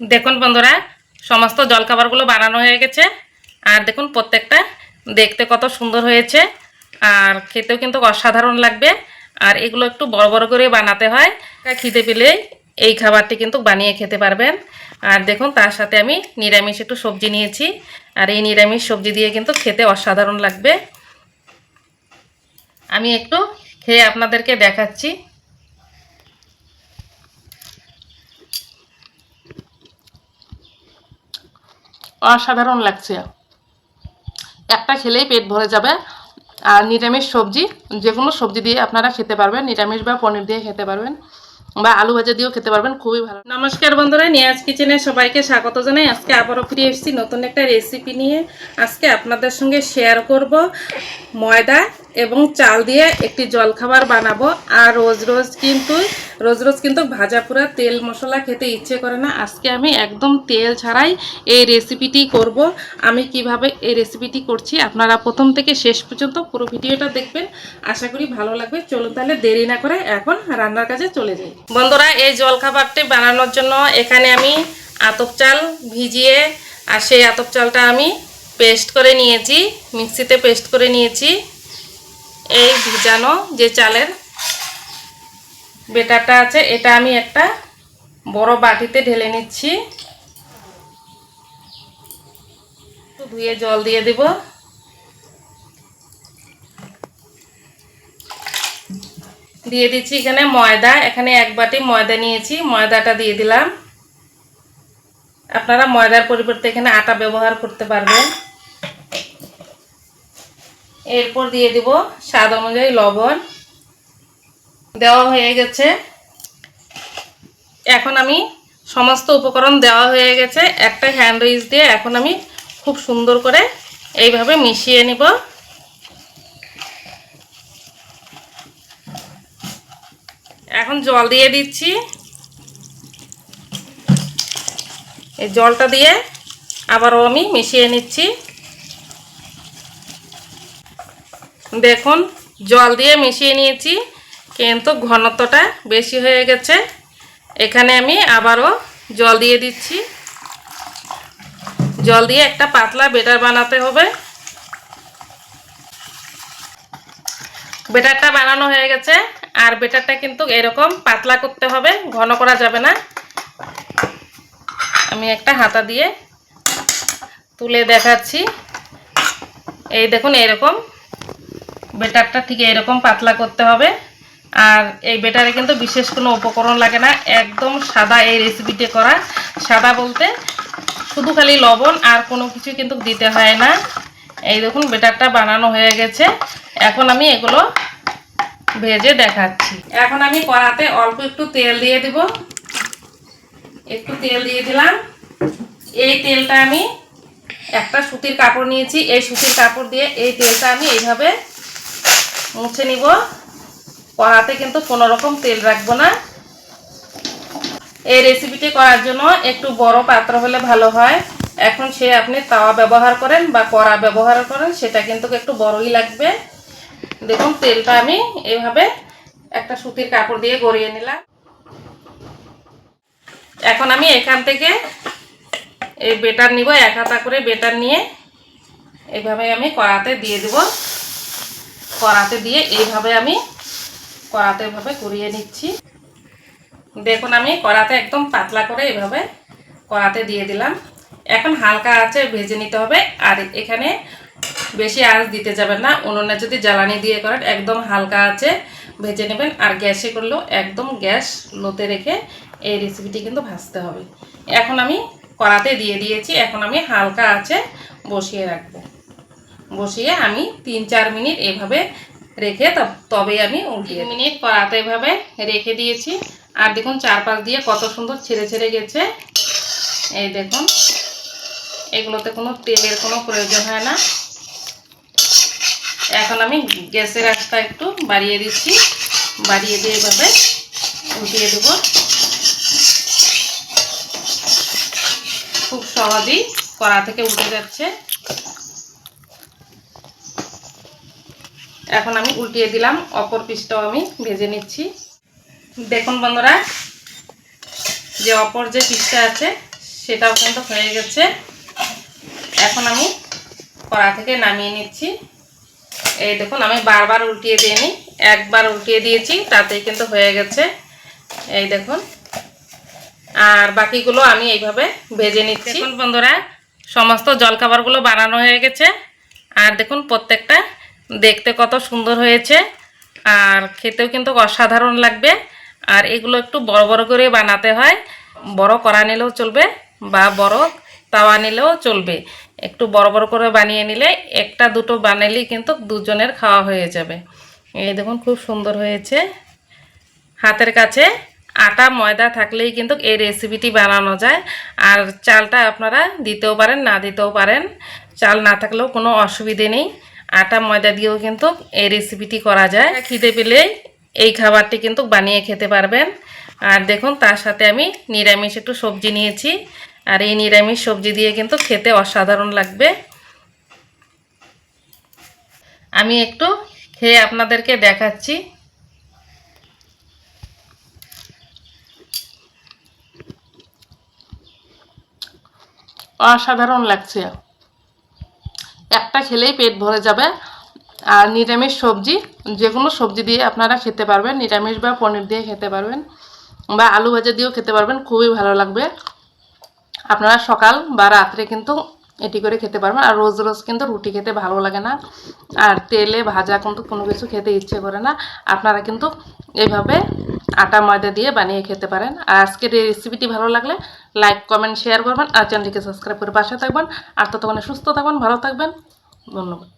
দেখুন বন্ধুরা, সমস্ত জলখাবারগুলো বানানো হয়ে গেছে। আর দেখুন, প্রত্যেকটা দেখতে কত সুন্দর হয়েছে। আর খেতেও কিন্তু অসাধারণ লাগবে। আর এগুলো একটু বড় বড় করে বানাতে হয়। খিদে পেলে এই খাবারটি কিন্তু বানিয়ে খেতে পারবেন। আর দেখুন, তার সাথে আমি নিরামিষ একটু সবজি নিয়েছি। আর এই নিরামিষ সবজি দিয়ে কিন্তু খেতে অসাধারণ লাগবে। আমি একটু খেয়ে আপনাদেরকে দেখাচ্ছি। অসাধারণ লাগছে। একটা খেলেই পেট ভরে যাবে। আর নিরামিষ সবজি যে কোনো সবজি দিয়ে আপনারা খেতে পারবেন। নিরামিষ বা পনির দিয়ে খেতে পারবেন বা আলু ভাজা দিয়েও খেতে পারবেন, খুবই ভালো। নমস্কার বন্ধুরা, নিয়াজ কিচেনে সবাইকে স্বাগত জানাই। আজকে আবারও ফিরে এসেছি নতুন একটা রেসিপি নিয়ে। আজকে আপনাদের সঙ্গে শেয়ার করব ময়দা এবং চাল দিয়ে একটি জলখাবার বানাবো। আর রোজ রোজ কিন্তু, রোজ রোজ কিন্তু ভাজা পোড়া তেল মশলা খেতে ইচ্ছে করে না। আজকে আমি একদম তেল ছাড়াই এই রেসিপিটি করব। আমি কীভাবে এই রেসিপিটি করছি আপনারা প্রথম থেকে শেষ পর্যন্ত পুরো ভিডিওটা দেখবেন। আশা করি ভালো লাগবে। চলুন তাহলে দেরি না করে এখন রান্নার কাজে চলে যাই। বন্ধুরা, এই জলখাবারটি বানানোর জন্য এখানে আমি আতপ চাল ভিজিয়ে, আর সেই আতপ চালটা আমি পেস্ট করে নিয়েছি, মিক্সিতে পেস্ট করে নিয়েছি। এই ভিজানো যে চালের বেটারটা আছে, এটা আমি একটা বড় বাটিতে ঢেলে নিচ্ছি। ধুয়ে জল দিয়ে দিব। দিয়ে দিচ্ছি এখানে ময়দা। এখানে এক বাটি ময়দা নিয়েছি, ময়দাটা দিয়ে দিলাম। আপনারা ময়দার পরিবর্তে এখানে আটা ব্যবহার করতে পারবেন। এরপর দিয়ে দিব স্বাদ অনুযায়ী লবণ। দেওয়া হয়ে গেছে। এখন আমি সমস্ত উপকরণ দেওয়া হয়ে গেছে। একটা হ্যান্ড উইচ দিয়ে এখন আমি খুব সুন্দর করে এইভাবে মিশিয়ে নিব। এখন জল দিয়ে দিচ্ছি। এই জলটা দিয়ে আবারও আমি মিশিয়ে নিচ্ছি। দেখুন, জল দিয়ে মিশিয়ে নিয়েছি, কিন্তু ঘনত্বটা বেশি হয়ে গেছে। এখানে আমি আবারও জল দিয়ে দিচ্ছি। জল দিয়ে একটা পাতলা বেটার বানাতে হবে। বেটারটা বানানো হয়ে গেছে, আর বেটারটা কিন্তু এরকম পাতলা করতে হবে, ঘন করা যাবে না। আমি একটা হাতা দিয়ে তুলে দেখাচ্ছি। এই দেখুন, এরকম বেটারটা ঠিক এরকম পাতলা করতে হবে। আর এই বেটারে কিন্তু বিশেষ কোনো উপকরণ লাগে না, একদম সাদা এই রেসিপিটি করা। সাদা বলতে শুধু খালি লবণ আর কোনো কিছু কিন্তু দিতে হয় না। এই দেখুন বেটারটা বানানো হয়ে গেছে। এখন আমি এগুলো ভেজে দেখাচ্ছি। এখন আমি কড়াতে অল্প একটু তেল দিয়ে দিব। একটু তেল দিয়ে দিলাম। এই তেলটা আমি একটা সুতির কাপড় নিয়েছি। এই সুতির কাপড় দিয়ে এই তেলটা আমি এইভাবে মুছে নিব। কড়াতে কিন্তু কোনো রকম তেল রাখব না। এই রেসিপিটি করার জন্য একটু বড় পাত্র হলে ভালো হয়। এখন সে আপনি তাওয়া ব্যবহার করেন বা কড়া ব্যবহার করেন, সেটা কিন্তু একটু বড়ই লাগবে। দেখুন, তেলটা আমি এইভাবে একটা সুতির কাপড় দিয়ে গড়িয়ে নিলাম। এখন আমি এখান থেকে এই বেটার নিব, এক হাতা করে বেটার নিয়ে। এইভাবে আমি কড়াতে দিয়ে দেব। কড়াতে দিয়ে এইভাবে আমি কড়াতে এভাবে করিয়ে নিচ্ছি। দেখুন, আমি কড়াতে একদম পাতলা করে এভাবে কড়াতে দিয়ে দিলাম। এখন হালকা আছে ভেজে নিতে হবে। আর এখানে বেশি আঁচ দিতে যাবেন না। উনুনে যদি জ্বালানি দিয়ে করেন, একদম হালকা আছে ভেজে নেবেন। আর গ্যাসে করলেও একদম গ্যাস লোতে রেখে এই রেসিপিটি কিন্তু ভাজতে হবে। এখন আমি কড়াতে দিয়ে দিয়েছি। এখন আমি হালকা আছে বসিয়ে রাখব। বসিয়ে আমি তিন চার মিনিট এভাবে রেখে তবে আমি উল্টিয়ে মিনিট কড়াতে এভাবে রেখে দিয়েছি। আর দেখুন চারপাশ দিয়ে কত সুন্দর ছেড়ে ছেড়ে গেছে। এই দেখুন এগুলোতে কোনো তেলের কোনো প্রয়োজন হয় না। এখন আমি গ্যাসের আঁচটা একটু বাড়িয়ে দিচ্ছি। বাড়িয়ে দিয়ে এভাবে উঠিয়ে দেব। খুব সহজেই কড়া থেকে উঠে যাচ্ছে। এখন আমি উল্টিয়ে দিলাম, অপর পিসটাও আমি ভেজে নিচ্ছি। দেখুন বন্ধুরা, যে অপর যে পিসটা আছে, সেটাও কিন্তু হয়ে গেছে। এখন আমি কড়া থেকে নামিয়ে নিচ্ছি। এই দেখুন, আমি বারবার উল্টিয়ে দিইনি, একবার উল্টিয়ে দিয়েছি, তাতেই কিন্তু হয়ে গেছে। এই দেখুন, আর বাকিগুলো আমি এইভাবে ভেজে নিচ্ছি। দেখুন বন্ধুরা, সমস্ত জলখাবারগুলো বানানো হয়ে গেছে। আর দেখুন, প্রত্যেকটা দেখতে কত সুন্দর হয়েছে। আর খেতেও কিন্তু অসাধারণ লাগবে। আর এগুলো একটু বড় বড় করে বানাতে হয়। বড় কড়া নিলেও চলবে বা বড় তাওয়া নিলেও চলবে। একটু বড় বড় করে বানিয়ে নিলে একটা দুটো বানালেই কিন্তু দুজনের খাওয়া হয়ে যাবে। এই দেখুন খুব সুন্দর হয়েছে। হাতের কাছে আটা, ময়দা থাকলেই কিন্তু এই রেসিপিটি বানানো যায়। আর চালটা আপনারা দিতেও পারেন, না দিতেও পারেন। চাল না থাকলেও কোনো অসুবিধে নেই। আটা ময়দা দিয়েও কিন্তু এই রেসিপিটি করা যায়। খিদে পেলে এই খাবারটি কিন্তু বানিয়ে খেতে পারবেন। আর দেখুন, তার সাথে আমি নিরামিষ একটু সবজি নিয়েছি। আর এই নিরামিষ সবজি দিয়ে কিন্তু খেতে অসাধারণ লাগবে। আমি একটু খেয়ে আপনাদেরকে দেখাচ্ছি। অসাধারণ লাগছে। একটা খেলেই পেট ভরে যাবে। আর নিরামিষ সবজি যে কোনো সবজি দিয়ে আপনারা খেতে পারবেন। নিরামিষ বা পনির দিয়ে খেতে পারবেন বা আলু ভাজা দিয়েও খেতে পারবেন, খুবই ভালো লাগবে। আপনারা সকাল বা রাত্রে কিন্তু এটি করে খেতে পারবেন। আর রোজ রোজ কিন্তু রুটি খেতে ভালো লাগে না। আর তেলে ভাজা কিন্তু কোনো কিছু খেতে ইচ্ছে করে না। আপনারা কিন্তু এইভাবে আটা ময়দা দিয়ে বানিয়ে খেতে পারেন। আর আজকের এই রেসিপিটি ভালো লাগলে লাইক কমেন্ট শেয়ার করবেন। আর চ্যানেলটিকে সাবস্ক্রাইব করে পাশে থাকবেন। আর ততক্ষণে সুস্থ থাকবেন ভালো থাকবেন। ধন্যবাদ।